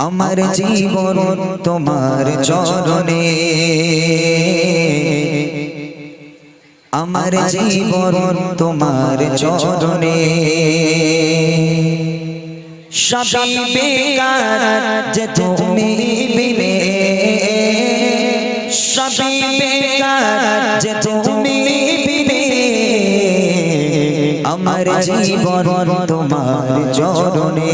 আমার জীবন তোমার চরণে। আমার জীবন তোমার চরণে। সবই বেকার যে তুমি বিনে। সবই বেকার যে তুমি বিনে। আমার জীবন তোমার চরণে।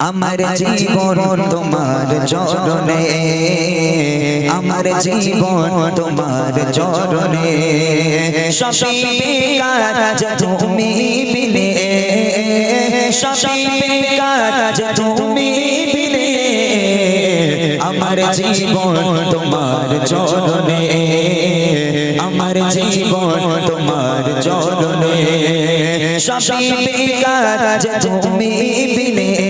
আমার জীবন তোমার চরণে আমার জীবন তোমার চরণে। সবই বেকার যে তুমি বিনে সবই বেকার যে তুমি বিনে। আমার জীবন তোমার চরণে আমার জীবন তোমার চরণে। সবই বেকার তুমি বিনে।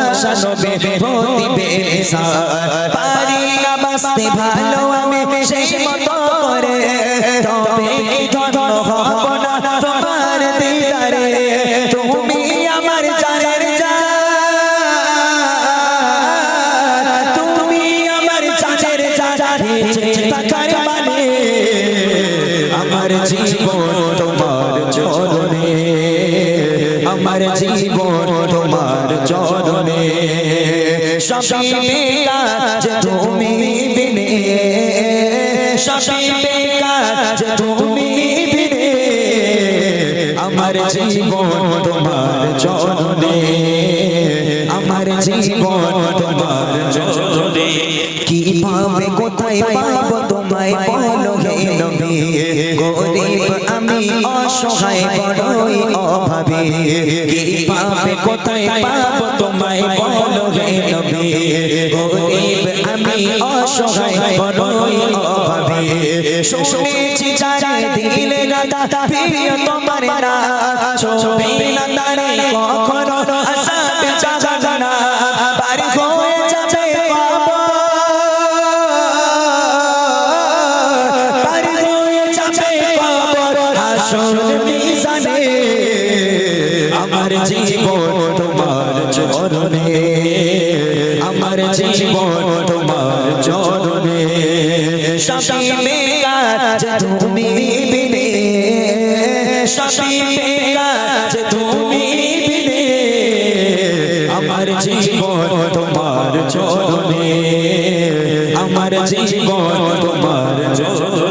নবীর প্রতিবে ভালো আমি সেই মতো করে। জীবন তোমার চরণে। সবই যে তুমি বিনে। সবই বেকার তুমি বিনে। আমার জীবন তোমার চরণে। আমার জীবন তোমার চরণে। কীভাবে কোথায় পাবো, তোমায় বলো হে নবী। আমি অসহায়, বড়ই অভাবী। কীভাবে কোথায় পাবো তোমায় বলো হে নবী? গরিব আমি অসহায়, বড়ই অভাবে। শুনেছি যারা দিলে গাদা, প্রিয় তোমার না ছবি না তারে হাসর মিজানে আমার জীবন তোমার চরণে, আমার জীবন তোমার চরণে। বেকার যে তুমি বিনে বেকার যে তুমি বিনে, আমার জীবন তোমার চরণে, আমার জীবন তোমার চরণে।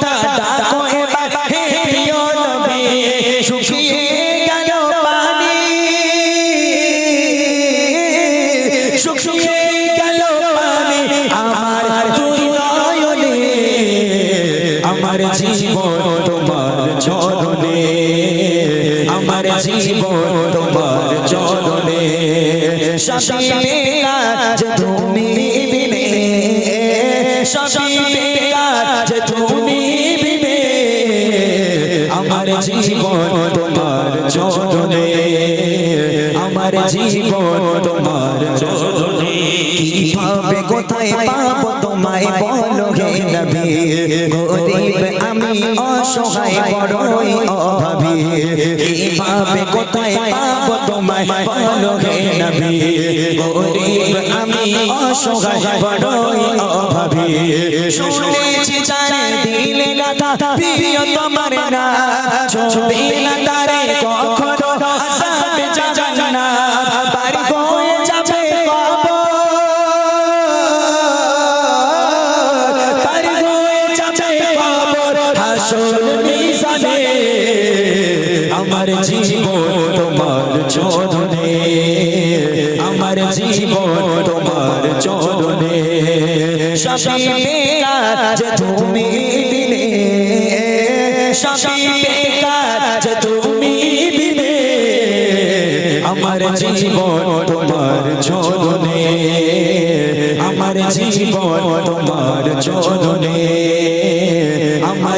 সবই যে তুমি বিনে সবই যে তুমি বিনে আমার জীবন তোমার চরণে আমার জীবন তোমার চরণে কীভাবে কোথায় পাবো তোমায় বলো হে নবী? গরিব আমি অসহায়, বড়ই অভাবী। কীভাবে কোথায় পাবো তোমায় বলো হে নবী? গরিব আমি অসহায়, বড়ই অভাবী। শুনেছি জানে দিলে গাথা প্রিয় তোমার না ছবি না তারে কখনো আসল মিশানে আমার জীবন তোমার চরণে, আমার জীবন তোমার চরণে। সবই কাজ তুমি বিনে সবই কাজ তুমি বিনে, আমার জীবন তোমার চরণে, আমার জীবন তোমার চরণে।